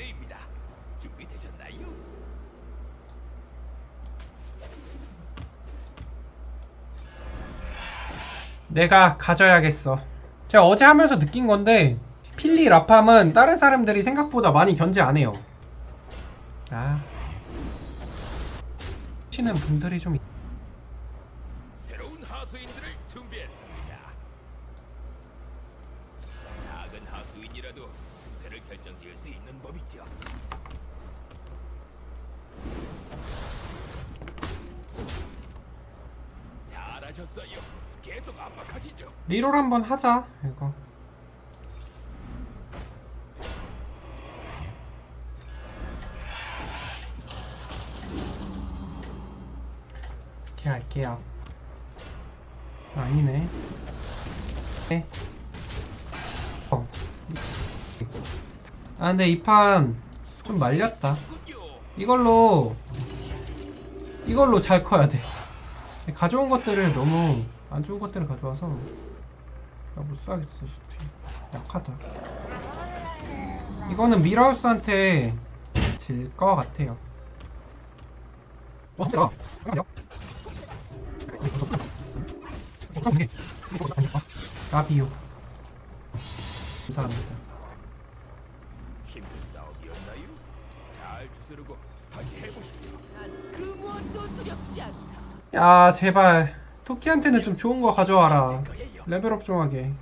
부대입니다. 준비되셨나요? 내가 가져야겠어. 제가 어제 하면서 느낀 건데 필리 라팜은 다른 사람들이 생각보다 많이 견제 안 해요. 아. 치는 분들이 좀 있- 새로운 하수인들을 준비했습니다. 작은 하 수인이라도 승패를 결정지을 수 있는 법이죠. 잘하셨어요. 계속 압박하시죠. 리롤 한번 하자. 이거. 이렇게 할게요. 아, 아니네. 네. 어. 아 근데 이 판 좀 말렸다. 이걸로 이걸로 잘 커야 돼. 가져온 것들을 너무 안 좋은 것들을 가져와서 나못 사겠어 진짜 약하다. 이거는 미라우스한테 질 것 같아요. 어. 잠깐만요. 나비요. 감사합니다. 잘 주스르고 다시 해보시죠. 그 무엇도 두렵지 않다. 야 제발 토끼한테는 좀 좋은 거 가져와라 거예요. 레벨업 좀 하게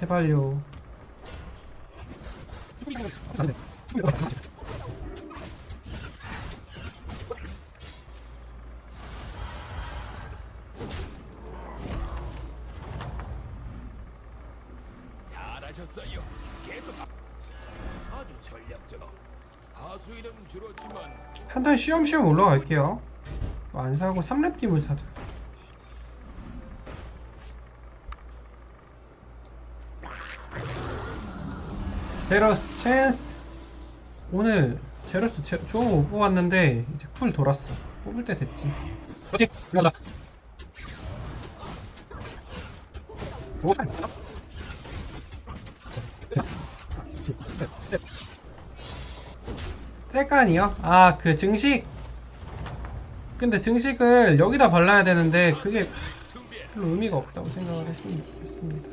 제발요. 한단 쉬엄쉬엄 올라갈게요. 뭐안 사고 3렙 띠을 사자. 제러스 찬스. 오늘 제러스 제, 좋은 거 못 뽑았는데 이제 쿨 돌았어. 뽑을 때 됐지. 그렇지. 올라가 오, 잘 째깐이요? 아, 그 증식. 근데 증식을 여기다 발라야 되는데 그게. 별로 의미가 없다고 생각을. 했습니다.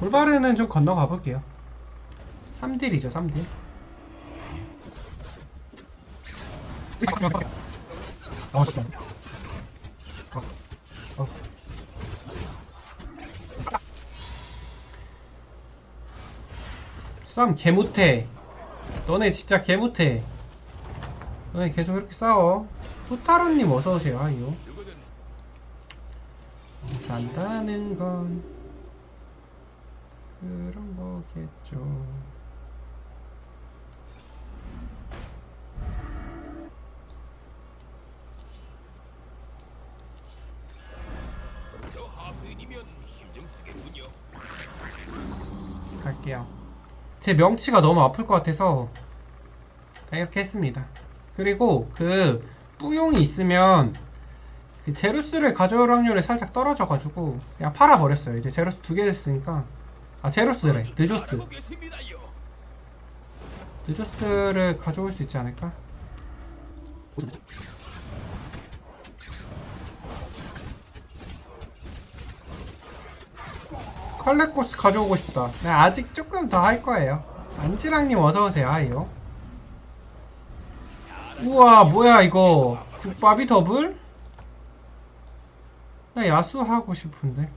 돌바르는 좀 건너가 볼게요. 3딜이죠, 3딜. 싸움 개 못해. 너네 진짜 개 못해. 너네 계속 이렇게 싸워. 토타로님 어서 오세요. 아이요. 산다는 건 그런 거겠죠. 제 명치가 너무 아플 것 같아서 이렇게 했습니다. 그리고 그 뿌용이 있으면 그 제루스를 가져올 확률이 살짝 떨어져가지고 그냥 팔아버렸어요. 이제 제루스 두 개 됐으니까 아 제루스래 느조스. 느조스를 가져올 수 있지 않을까? 컬렉코스 가져오고 싶다. 네, 아직 조금 더 할 거예요. 안지랑님 어서오세요, 아이요. 우와, 뭐야, 이거. 국밥이 더블? 나 야수 하고 싶은데.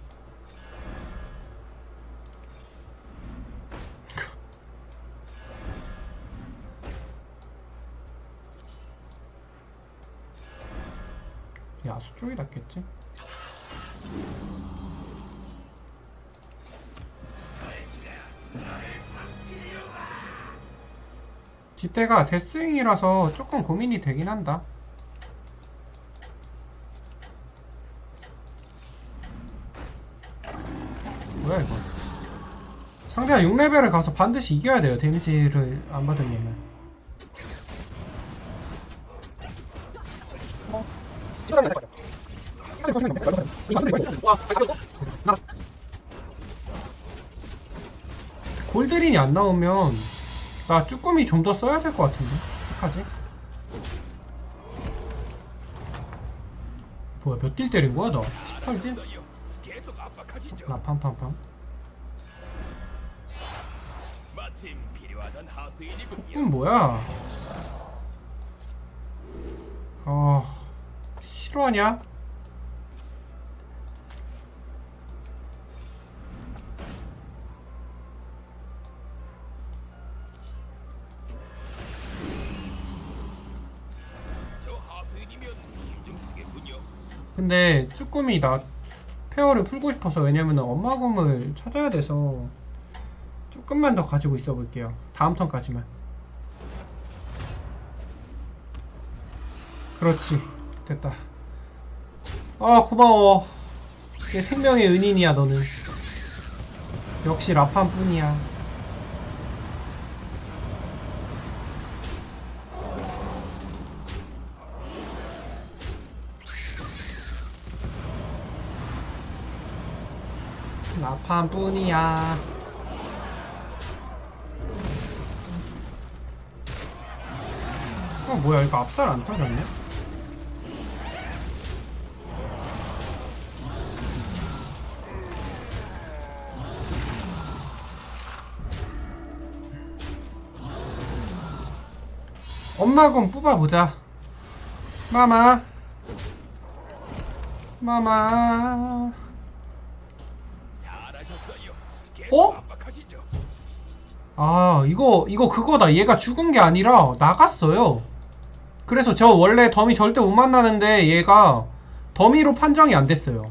야수 쪽이 낫겠지? 뒷대가 데스윙이라서 조금 고민이 되긴 한다. 뭐야 이거? 상대가 6레벨을 가서 반드시 이겨야 돼요. 데미지를 안 받으려면. 골드린이 안 나오면 나 쭈꾸미 좀 더 써야 될 것 같은데 어떡하지? 뭐야 몇 딜 때린 거야 너? 18딜? 알았어요. 계속 압박하시죠. 나 팜팜팜. 이건 뭐야? 어 싫어하냐? 근데 쭈꾸미 나 페어를 풀고 싶어서 왜냐면 엄마곰을 찾아야 돼서 조금만 더 가지고 있어 볼게요. 다음 턴까지만. 그렇지. 됐다. 아 고마워. 내 생명의 은인이야 너는. 역시 라판 뿐이야 라판 뿐이야. 어 뭐야 이거 앞살 안 터졌네? 엄마 건 뽑아보자. 마마. 마마 어? 아, 이거, 이거 그거다. 얘가 죽은 게 아니라 나갔어요. 그래서 저 원래 더미 절대 못 만나는데 얘가 더미로 판정이 안 됐어요.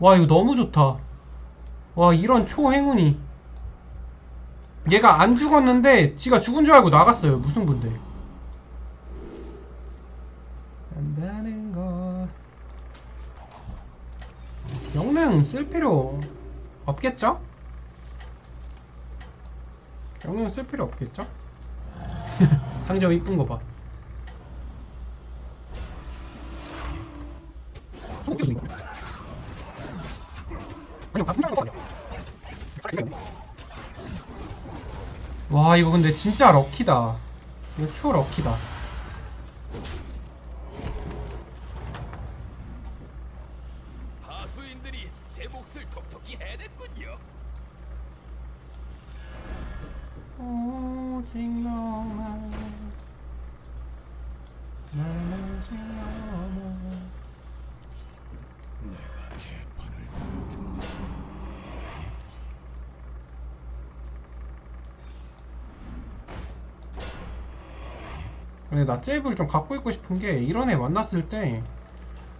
와, 이거 너무 좋다. 와, 이런 초행운이. 얘가 안 죽었는데 지가 죽은 줄 알고 나갔어요. 무슨 분데. 영능 쓸 필요 없겠죠? 영영 쓸 필요 없겠죠? 상점 이쁜 거 봐. 와 이거 근데 진짜 럭키다. 이거 초 럭키다. 하수인들이 제 몫을 톡톡히 해냈군요. 오직 너만 나는 오직 너만 근데 나 잽을 좀 갖고 있고 싶은 게 이런 애 만났을 때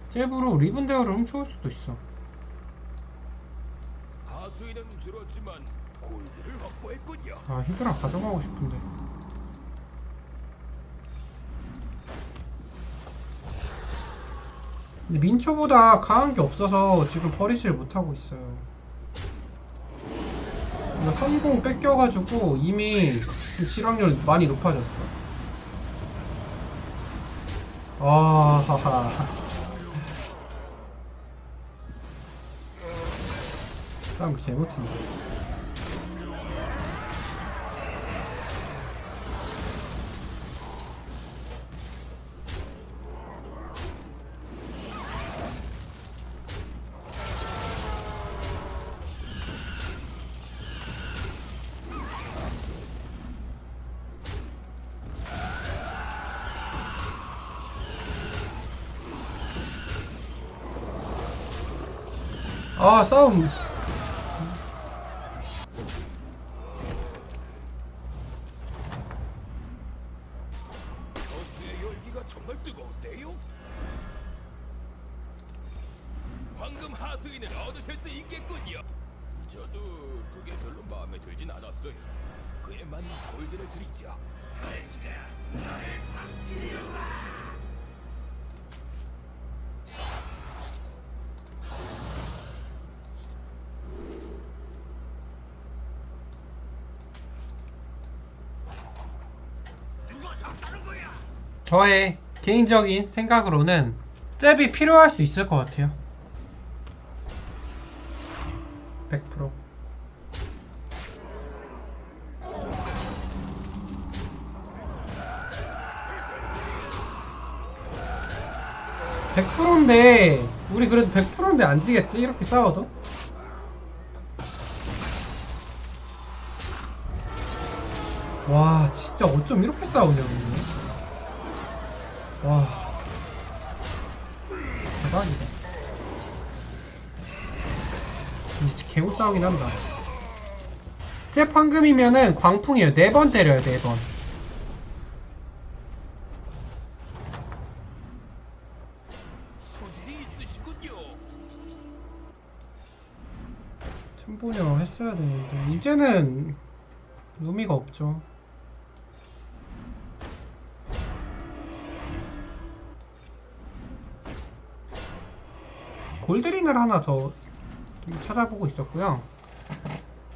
잽으로 리븐데어를 훔쳐올 수도 있어 줄었지만 골드를 확보했군요. 아 히드라 가져가고 싶은데. 근데 민초보다 강한 게 없어서 지금 버리지를 못하고 있어요. 선공 뺏겨가지고 이미 그 질환율 많이 높아졌어. 아하하 싸움 개 못했네. 아 싸움 정말 뜨거운데요? 황금 하수인을 얻으실 수 있겠군요. 저도 그게 별로 마음에 들진 않았어요. 그에 맞는 골드를 드리죠. 저의 개인적인 생각으로는 잽이 필요할 수 있을 것 같아요. 100%. (100%인데) 우리 그래도 (100%인데) 안 지겠지 이렇게 싸워도 와 진짜 어쩜 이렇게 싸우냐 와 대박이다 이제 개우 싸우긴 한다. 잽 황금이면은 광풍이에요. 네 번 때려요 네번. 챔보녀 했어야 되는데 이제는 의미가 없죠 골드린을 하나 더 찾아보고 있었고요.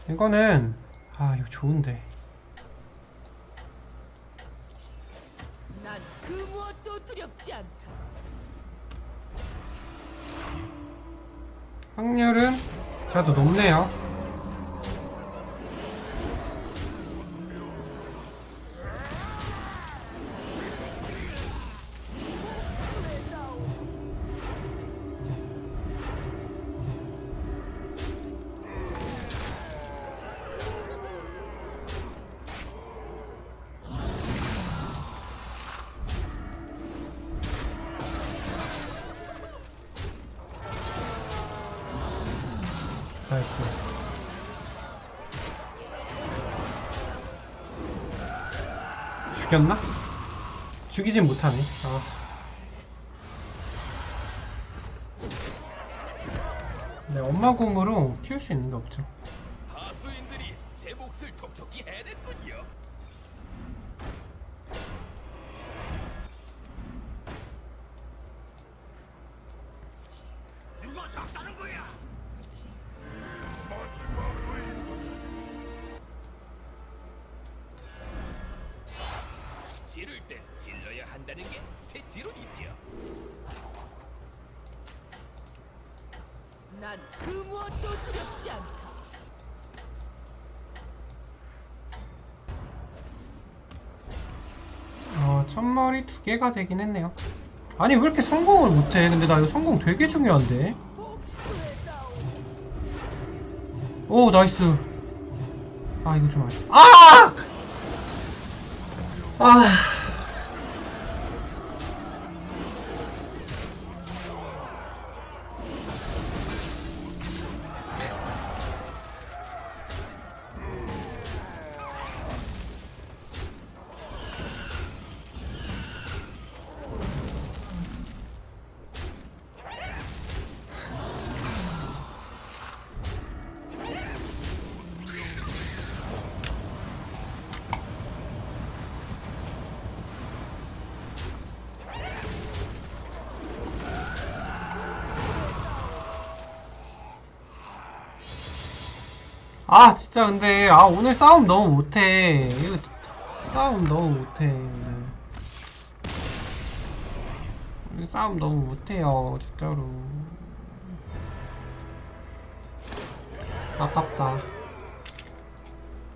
이거는 아 이거 좋은데. 난그 무엇도 두렵지 않다. 확률은 그래도 높네요 나이스 죽였나? 죽이진 못하네 아. 네, 엄마 궁으로 키울 수 있는 게 없죠 하수인들이 제 몫을 톡톡히 해냈군요. 그 무엇도 두렵지 않다. 어, 첫머리 두 개가 되긴 했네요. 아니 왜 이렇게 성공을 못해? 근데 나 이거 성공 되게 중요한데. 오 나이스. 아 이거 좀 아쉽다 아! 아 아 진짜 근데 아 오늘 싸움 너무 못해. 이거 싸움 너무 못해. 오늘 싸움 너무 못해요 진짜로. 아깝다